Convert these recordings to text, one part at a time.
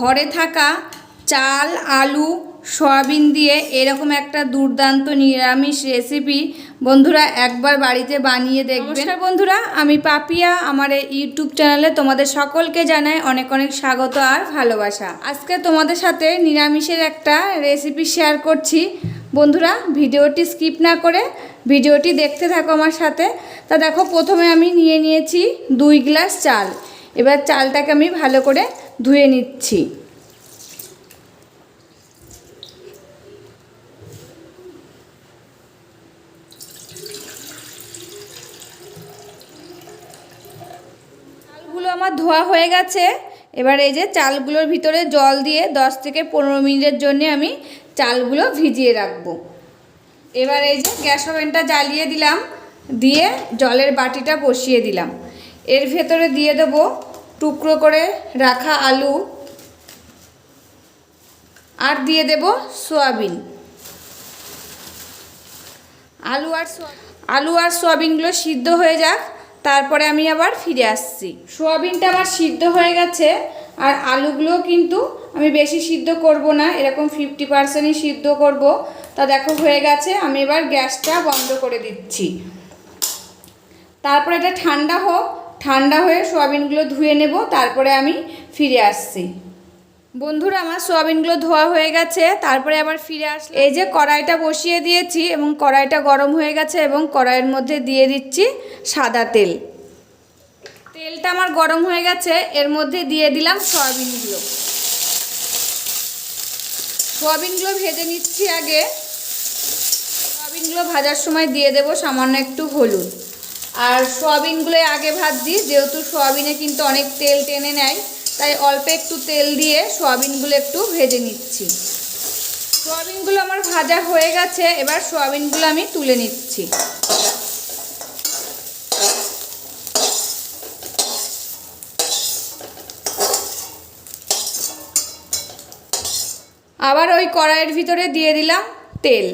ঘরে থাকা চাল, আলু, সয়াবিন দিয়ে এরকম একটা দুর্দান্ত নিরামিষ রেসিপি বন্ধুরা একবার বাড়িতে বানিয়ে দেখবেন। নমস্কার বন্ধুরা, আমি পাপিয়া, আমার এই ইউটিউব চ্যানেলে তোমাদের সকলকে জানাই অনেক অনেক স্বাগত আর ভালোবাসা। আজকে তোমাদের সাথে নিরামিষের একটা রেসিপি শেয়ার করছি। বন্ধুরা, ভিডিওটি স্কিপ না করে ভিডিওটি দেখতে থাকো আমার সাথে। তা দেখো, প্রথমে আমি নিয়ে নিয়েছি দুই গ্লাস চাল। এবার চালটাকে আমি ভালো করে ধুয়ে নিচ্ছি। চালগুলো আমার ধোয়া হয়ে গেছে। এবার এই যে চালগুলোর ভিতরে জল দিয়ে 10 থেকে পনেরো মিনিটের জন্য আমি চালগুলো ভিজিয়ে রাখব। এবার এই যে গ্যাস ওভেনটা জ্বালিয়ে দিলাম, দিয়ে জলের বাটিটা বসিয়ে দিলাম। এর ভেতরে দিয়ে দেব টুকরো করে রাখা আলু আর দিয়ে দেব সোয়াবিন। আলু আর আলু আর সোয়াবিনগুলো সিদ্ধ হয়ে যাক, তারপরে আমি আবার ফিরে আসছি। সোয়াবিনটা আমার সিদ্ধ হয়ে গেছে, আর আলুগুলো কিন্তু আমি বেশি সিদ্ধ করব না, এরকম ফিফটি পার্সেন্টই সিদ্ধ করব। তা দেখো হয়ে গেছে, আমি এবার গ্যাসটা বন্ধ করে দিচ্ছি। তারপরে এটা ঠান্ডা হোক ঠান্ডা হয়ে সোয়াবিনগুলো ধুয়ে নেব, তারপরে আমি ফিরে আসছি। বন্ধুরা, আমার সোয়াবিনগুলো ধোয়া হয়ে গেছে, তারপরে আবার ফিরে আস এই যে কড়াইটা বসিয়ে দিয়েছি এবং কড়াইটা গরম হয়ে গেছে এবং কড়াইয়ের মধ্যে দিয়ে দিচ্ছি সাদা তেল। তেলটা আমার গরম হয়ে গেছে, এর মধ্যে দিয়ে দিলাম সয়াবিনগুলো। সয়াবিনগুলো ভেজে নিচ্ছি আগে। সয়াবিনগুলো ভাজার সময় দিয়ে দেব সামান্য একটু হলুদ। আর সয়াবিনগুলো আগে ভাজছি, যেহেতু সোয়াবিনে কিন্তু অনেক তেল টেনে নেয়, তাই অল্প একটু তেল দিয়ে সোয়াবিনগুলো একটু ভেজে নিচ্ছি। সোয়াবিনগুলো আমার ভাজা হয়ে গেছে, এবার সোয়াবিনগুলো আমি তুলে নিচ্ছি। আবার ওই কড়াইয়ের ভিতরে দিয়ে দিলাম তেল।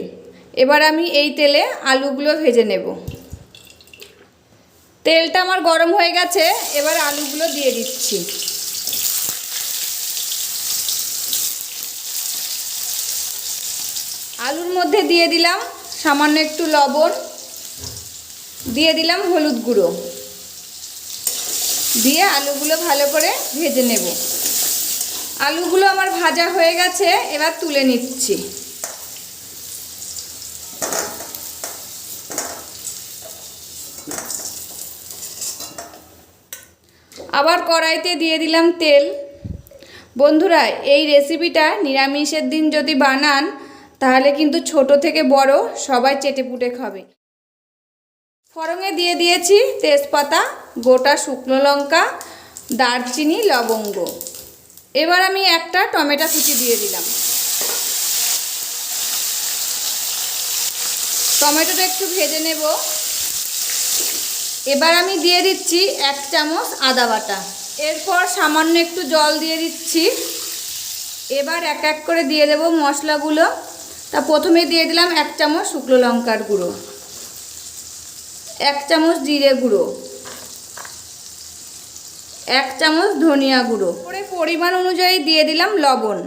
এবার আমি এই তেলে আলুগুলো ভেজে নেব। তেলটা আমার গরম হয়ে গেছে, এবার আলুগুলো দিয়ে দিচ্ছি। আলুর মধ্যে দিয়ে দিলাম সামান্য একটু লবণ, দিয়ে দিলাম হলুদ গুঁড়ো। দিয়ে আলুগুলো ভালো করে ভেজে নেব। আলুগুলো আমার ভাজা হয়ে গেছে, এবার তুলে নিচ্ছি। আবার কড়াইতে দিয়ে দিলাম তেল। বন্ধুরা, এই রেসিপিটা নিরামিষের দিন যদি বানান, তাহলে কিন্তু ছোট থেকে বড় সবাই চেটেপুটে খাবে। ফড়ঙে দিয়ে দিয়েছি তেজপাতা, গোটা শুকনো লঙ্কা, দারচিনি, লবঙ্গ। এবার আমি একটা টমেটো কুচি দিয়ে দিলাম। টমেটোটা একটু ভেজে নেব। এবার আমি দিয়ে দিচ্ছি এক চামচ আদা বাটা। এরপর সামান্য একটু জল দিয়ে দিচ্ছি। এবার এক এক করে দিয়ে দেব মশলাগুলো। তা প্রথমে দিয়ে দিলাম এক চামচ শুকনো লঙ্কার গুঁড়ো। এক চামচ জিরে গুঁড়ো। এক চামচ ধনিয়া গুঁড়ো। পরে পরিমাণ অনুযায়ী দিয়ে দিলাম লবণ।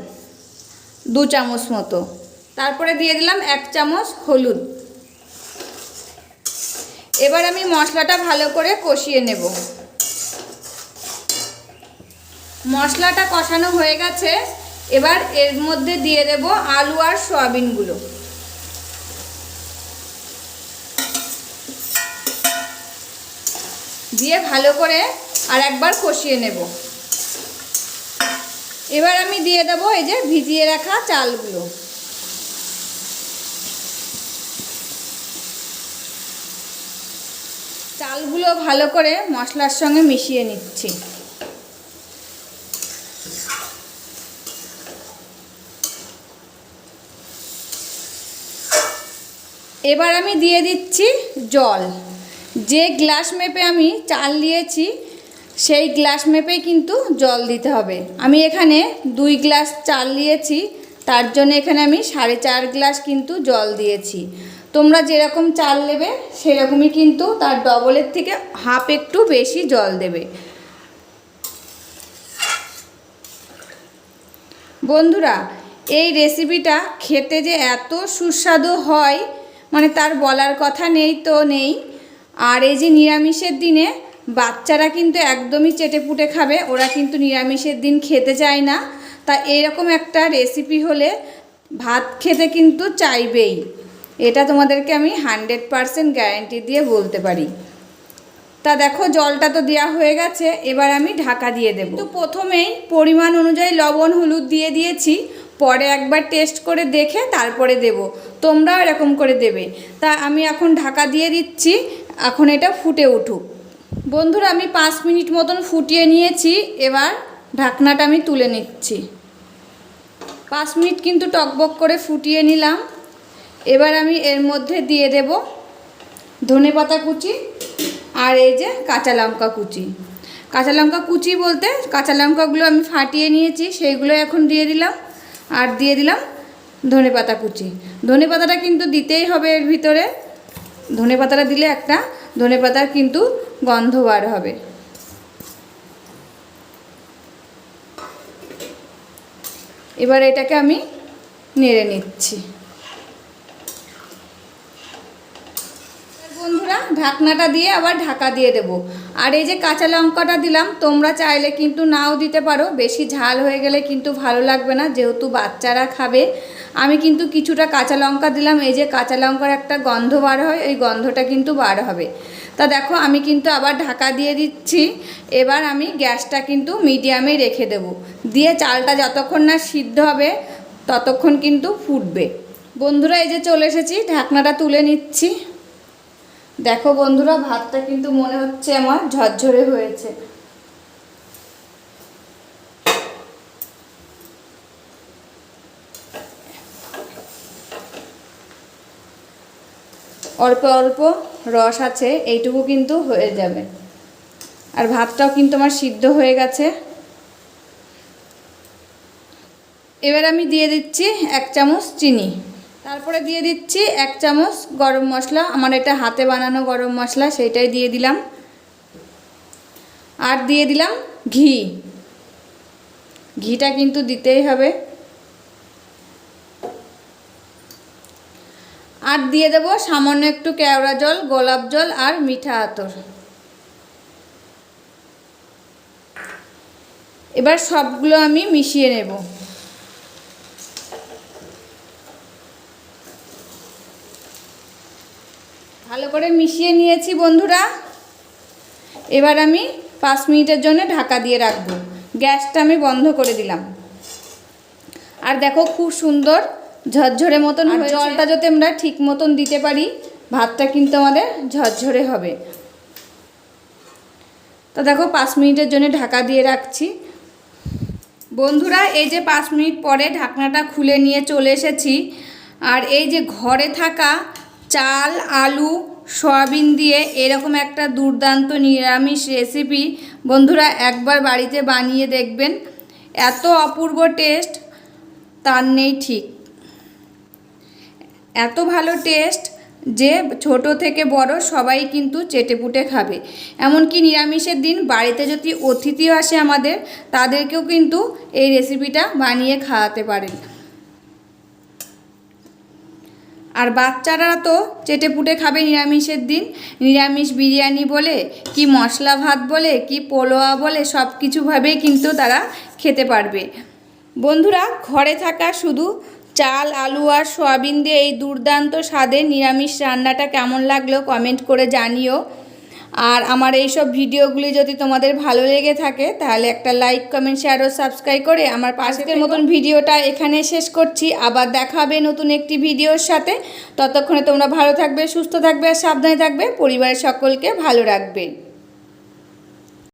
দু চামচ মতো। তারপরে দিয়ে দিলাম এক চামচ হলুদ। এবার আমি মশলাটা ভালো করে কষিয়ে নেব। মশলাটা কষানো হয়ে গেছে। এবার এর মধ্যে দিয়ে দেব আলু আর সয়াবিনগুলো। দিয়ে ভালো করে আর একবার কষিয়ে নেব। এবার আমি দিয়ে দেব এই যে ভিজিয়ে রাখা চালগুলো। চালগুলো ভালো করে মশলার সঙ্গে মিশিয়ে নিচ্ছি। এবার আমি দিয়ে দিচ্ছি জল। যে গ্লাস মেপে আমি চাল নিয়েছি সেই গ্লাস মেপেই কিন্তু জল দিতে হবে। আমি এখানে দুই গ্লাস চাল নিয়েছি তার জন্য এখানে আমি সাড়ে চার গ্লাস কিন্তু জল দিয়েছি। তোমরা যেরকম চাল নেবে, সেরকমই কিন্তু তার ডবলের থেকে হাফ একটু বেশি জল দেবে। বন্ধুরা, এই রেসিপিটা খেতে যে এত সুস্বাদু হয় মানে তার বলার কথা নেই তো নেই। আর এই যে নিরামিষের দিনে বাচ্চারা কিন্তু একদমই চেটেপুটে খাবে, ওরা কিন্তু নিরামিষের দিন খেতে চায় না। তা এরকম একটা রেসিপি হলে ভাত খেতে কিন্তু চাইবেই। এটা তোমাদেরকে আমি হান্ড্রেড পারসেন্ট গ্যারান্টি দিয়ে বলতে পারি। তা দেখো, জলটা তো দেওয়া হয়ে গেছে, এবার আমি ঢাকা দিয়ে দেবো। তো প্রথমেই পরিমাণ অনুযায়ী লবণ, হলুদ দিয়ে দিয়েছি, পরে একবার টেস্ট করে দেখে তারপরে দেব। তোমরাও এরকম করে দেবে। তা আমি এখন ঢাকা দিয়ে দিচ্ছি, এখন এটা ফুটে উঠুক। বন্ধুরা, আমি পাঁচ মিনিট মতন ফুটিয়ে নিয়েছি, এবার ঢাকনাটা আমি তুলে নিচ্ছি। পাঁচ মিনিট কিন্তু টকবক করে ফুটিয়ে নিলাম। এবার আমি এর মধ্যে দিয়ে দেব ধনে পাতা কুচি আর এই যে কাঁচা লঙ্কা কুচি। কাঁচা লঙ্কা কুচি বলতে কাঁচা লঙ্কাগুলো আমি ফাটিয়ে নিয়েছি, সেইগুলো এখন দিয়ে দিলাম আর দিয়ে দিলাম ধনে পাতা কুচি। ধনে পাতাটা কিন্তু দিতেই হবে এর ভিতরে। ধনে পাতাটা দিলে একটা ধনে পাতার কিন্তু গন্ধ বার হবে। এবার এটাকে আমি নেড়ে নিচ্ছি বন্ধুরা ঢাকনাটা দিয়ে আবার ঢাকা দিয়ে দেব। আর এই যে কাঁচা লঙ্কাটা দিলাম, তোমরা চাইলে কিন্তু নাও দিতে পারো। বেশি ঝাল হয়ে গেলে কিন্তু ভালো লাগবে না, যেহেতু বাচ্চারা খাবে। আমি কিন্তু কিছুটা কাঁচা লঙ্কা দিলাম, এই যে কাঁচা লঙ্কার একটা গন্ধ বার হয় ওই গন্ধটা কিন্তু বার হবে। তা দেখো, আমি কিন্তু আবার ঢাকা দিয়ে দিচ্ছি। এবার আমি গ্যাসটা কিন্তু মিডিয়ামে রেখে দেব। দিয়ে চালটা যতক্ষণ না সিদ্ধ হবে, ততক্ষণ কিন্তু ফুটবে। বন্ধুরা, এই যে চলে এসেছি, ঢাকনাটা তুলে নিচ্ছি। দেখো বন্ধুরা, ভাতটা কিন্তু মনে হচ্ছে আমার ঝরঝরে হয়েছে। অল্প অল্প রস আছে, এইটুকু কিন্তু হয়ে যাবে। আর ভাতটাও কিন্তু আমার সিদ্ধ হয়ে গেছে। এবার আমি দিয়ে দিচ্ছি এক চামচ চিনি। তারপরে দিয়ে দিচ্ছি এক চামচ গরম মশলা। আমার এটা হাতে বানানো গরম মশলা, সেইটাই দিয়ে দিলাম। আর দিয়ে দিলাম ঘি। ঘিটা কিন্তু দিতেই হবে। আর দিয়ে দেবো সামান্য একটু কেওড়া জল, গোলাপ জল আর মিঠা আতর। এবার সবগুলো আমি মিশিয়ে নেব ভালো করে মিশিয়ে নিয়েছি বন্ধুরা। এবার আমি পাঁচ মিনিটের জন্য ঢাকা দিয়ে রাখব। গ্যাসটা আমি বন্ধ করে দিলাম। আর দেখো খুব সুন্দর ঝরঝরে মতন জলটা যাতে আমরা ঠিক মতন দিতে পারি ভাতটা কিন্তু আমাদের ঝরঝরে হবে। তো দেখো পাঁচ মিনিটের জন্য ঢাকা দিয়ে রাখছি। বন্ধুরা এই যে পাঁচ মিনিট পরে ঢাকনাটা খুলে নিয়ে চলে এসেছি। আর এই যে ঘরে থাকা চাল আলু সয়াবিন দিয়ে এরকম একটা দুর্দান্ত নিরামিষ রেসিপি বন্ধুরা একবার বাড়িতে বানিয়ে দেখবেন। এত অপূর্ব টেস্ট তার নেই ঠিক। এত ভালো টেস্ট যে ছোট থেকে বড় সবাই কিন্তু চেটেপুটে খাবে। এমনকি নিরামিষের দিন বাড়িতে যদি অতিথিও আসে আমাদের, তাদেরকেও কিন্তু এই রেসিপিটা বানিয়ে খাওয়াতে পারেন। আর বাচ্চারা তো চেটে পুটে খাবে নিরামিষের দিন। নিরামিষ বিরিয়ানি বলে, কি মশলা ভাত বলে, কি পোলোয়া বলে সব কিছুভাবেই কিন্তু তারা খেতে পারবে। বন্ধুরা, ঘরে থাকা শুধু চাল, আলু আর সয়াবিন দিয়ে এই দুর্দান্ত স্বাদের নিরামিষ রান্নাটা কেমন লাগল কমেন্ট করে জানিও। আর আমার এই সব ভিডিওগুলি যদি তোমাদের ভালো লেগে থাকে তাহলে একটা লাইক কমেন্ট শেয়ার ও সাবস্ক্রাইব করে আমার পাশের মতন ভিডিওটা এখানে শেষ করছি। আবার দেখা হবে নতুন একটি ভিডিওর সাথে। ততক্ষণে তোমরা ভালো থাকবে সুস্থ থাকবে আর সাবধানে থাকবে। পরিবারের সকলকে ভালো রাখবে।